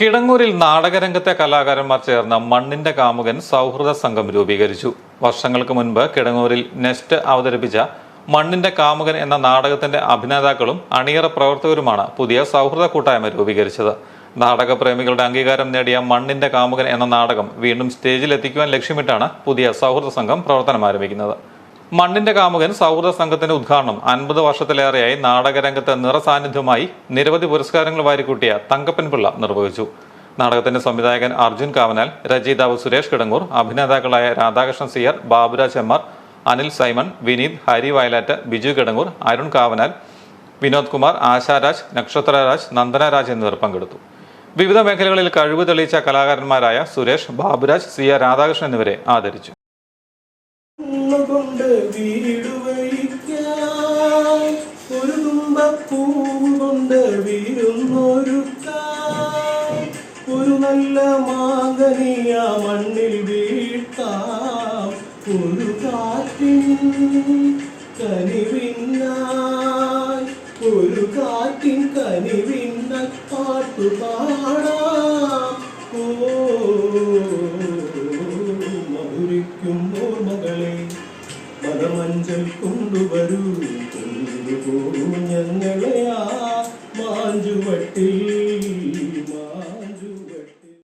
കിടങ്ങൂരിൽ നാടകരംഗത്തെ കലാകാരന്മാർ ചേർന്ന മണ്ണിന്റെ കാമുകൻ സൗഹൃദ സംഘം രൂപീകരിച്ചു. വർഷങ്ങൾക്ക് മുൻപ് കിടങ്ങൂരിൽ നെസ്റ്റ് അവതരിപ്പിച്ച മണ്ണിന്റെ കാമുകൻ എന്ന നാടകത്തിന്റെ അഭിനേതാക്കളും അണിയറ പ്രവർത്തകരുമാണ് പുതിയ സൗഹൃദ കൂട്ടായ്മ രൂപീകരിച്ചത്. നാടകപ്രേമികളുടെ അംഗീകാരം നേടിയ മണ്ണിന്റെ കാമുകൻ എന്ന നാടകം വീണ്ടും സ്റ്റേജിൽ എത്തിക്കുവാൻ ലക്ഷ്യമിട്ടാണ് പുതിയ സൗഹൃദ സംഘം പ്രവർത്തനം ആരംഭിക്കുന്നത്. മണ്ണിന്റെ കാമുകൻ സൗഹൃദ സംഘത്തിന്റെ ഉദ്ഘാടനം. അൻപത് വർഷത്തിലേറെയായി നാടകരംഗത്ത് നിറസാന്നിധ്യമായി നിരവധി പുരസ്കാരങ്ങൾ വാരിക്കൂട്ടിയ തങ്കപ്പൻ പിള്ള നിർവഹിച്ചു. നാടകത്തിന്റെ സംവിധായകൻ അർജുൻ കാവനാൽ രചയിതാവ് സുരേഷ് കിടങ്ങൂർ അഭിനേതാക്കളായ രാധാകൃഷ്ണൻ സിയർ ബാബുരാജ് എം അനിൽ സൈമൺ വിനീത് ഹരി വയലാറ്റ് ബിജു കിടങ്ങൂർ അരുൺ കാവനാൽ വിനോദ് കുമാർ ആശാരാജ് നക്ഷത്രരാജ് നന്ദനരാജ് എന്നിവർ പങ്കെടുത്തു. വിവിധ മേഖലകളിൽ കഴിവ് തെളിയിച്ച കലാകാരന്മാരായ സുരേഷ് ബാബുരാജ് സി ആർ രാധാകൃഷ്ണൻ എന്നിവരെ ആദരിച്ചു. കൊണ്ട് വീട് വഴിക്കാൻ ഒരു തുമ്പപ്പൂവ് കൊണ്ട് വീരുന്നൊരുക്കാൻ ഒരു നല്ല മാങ്ങനിയ മണ്ണിൽ വീഴ്ത്താം ഒരു കാറ്റിൻ കനിവിന്നായി ഒരു കാറ്റിൻ കനിവിന്ന പാട്ടു പാടാം. ഓ മധുരിക്കും ഓർമ്മകളെ മഞ്ഞൾ കൊണ്ടുവരൂ കൊണ്ടുപോകും